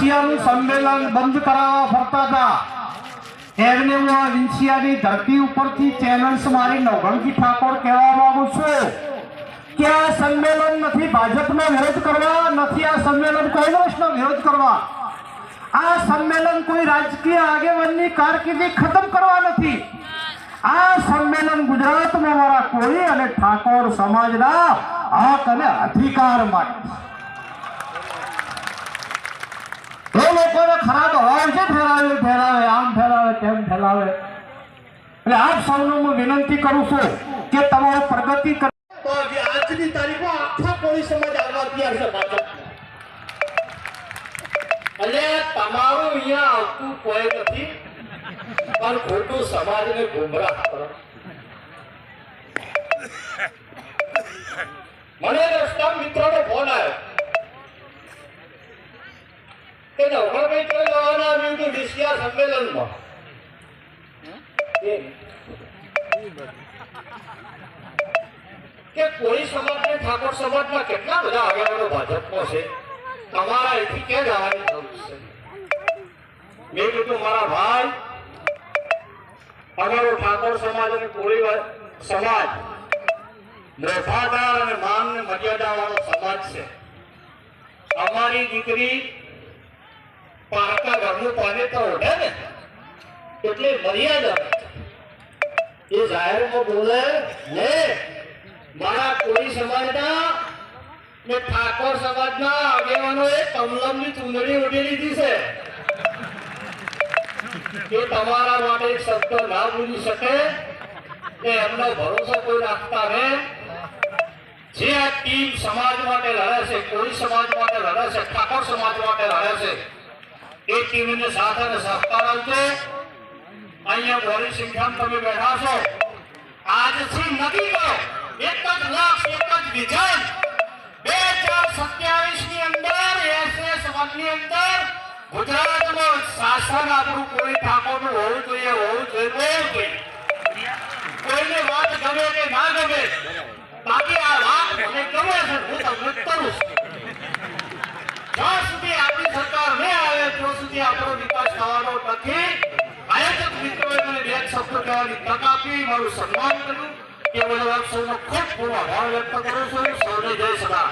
વિંછિયાનું સંમેલન બંધ કરાવવા ફરતા હતા. એમને હું આ વિંછિયાની ધરતી ઉપરથી ચેલેન્જ મારી નવગણજી ઠાકોર કહેવા માંગુ છું કે આ સંમેલન નથી ભાજપનો વિરોધ કરવા, નથી આ સંમેલન કોંગ્રેસનો વિરોધ કરવા. આ સંમેલન કોઈ રાજકીય આગેવાનની કારકિર્દી ખતમ કરવા નથી. આ સંમેલન ગુજરાતમાં મારા કોળી અને ઠાકોર સમાજના હક અને અધિકાર માટે એ લોકોને ખરાબ હવા છે ફેલાવે ફેલાવે, આમ ફેલાવે, તેમ ફેલાવે. એટલે આપ સૌને હું વિનંતી કરું છું કે તમારો પ્રગતિ કર આજની તારીખમાં આખા કોળી સમાજ આવવા તૈયાર છે ભાજપ. એટલે તમારું અહીંયા આવતું કોઈ નથી, પણ ખોટું સમાજને ગુમરાહ કરો. મને રસ્તા મિત્રોનો ફોન આવ્યો. કે નવઘણભાઈ તો જવાના આવ્યું હતું સંમેલનમાં. કેમ? કે કોઈ સમાજ ને ઠાકોર સમાજના કેટલા બધા આગેવાનો ભાજપમાં છે? તમારા અહીંથી ક્યાં જવાની જરૂર છે? મેં કીધું મારા ભાઈ અમારો ઠાકોર સમાજ અને કોળી સમાજ વફાદાર અને માન ને મર્યાદા વાળો સમાજ છે. અમારી દીકરી પારકા ઘરનું પાને તો ઓઢે ને. એટલે મર્યાદા. એ જાહેરમાં બોલે ને મારા કોઈ સમાજના ને ઠાકોર સમાજના આગેવાનોએ કમલમની ચૂંદડી ઉડી લીધી છે. કે તમારા માટે એક શબ્દ ના બોલી શકે કે એમનો ભરોસો કોઈ રાખતા રહે જે આ ટીમ સમાજ માટે લડે છે કોઈ સમાજ માટે લડે છે, ઠાકોર સમાજ માટે લડે છે એ ટીમને સાથે અને સહકાર આપજો અહીંયા બોરી સંખ્યામાં તમે બેઠા છો. આજથી નક્કી કરો એક જ લક્ષ એક જ વિજન. બે હજાર સત્યાવીસની અંદર, એસએસ વનની અંદર ગુજરાતમાં શાસન આપણું કોઈ ઠાકોરનું નથી આયોજક મિત્રોએ મને બે શબ્દો કહેવાની તક આપી મારું સન્માન કર્યું એ બધા આપ સૌનો ખૂબ ખૂબ આભાર વ્યક્ત કરું છું. સૌને જય સદા